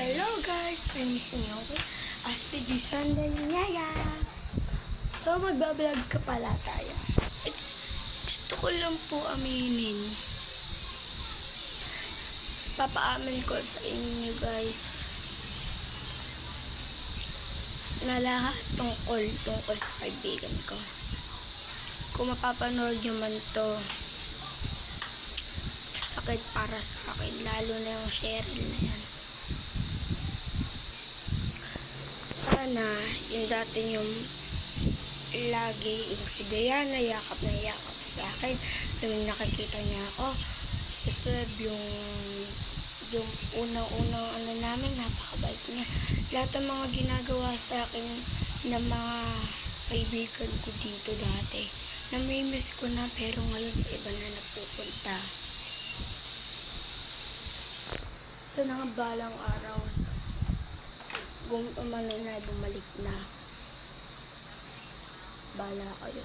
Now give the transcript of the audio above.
Hello guys, I'm Miss Nyoke. Ashley G. Sandanyaya. So, magbablog ka pala tayo. It's, gusto ko lang po aminin. Papaamin ko sa inyo guys. Na lahat tungkol, tungkol sa kaibigan ko. Kung mapapanood nyo man to, sakit para sa akin, lalo na yung Cheryl na yan. Sana, yung dati yung lagi, yung si Diana, yakap na yakap sa akin. Tuwing nakikita niya ako, si Feb, yung yung unang-unang ano namin, napakabait niya. Lahat ng mga ginagawa sa akin ng mga kaibigan ko dito dati. Namimiss ko na pero ngayon sa iba na napupunta. Sa mga balang araw, kung umano na, bumalik na. Bala kayo.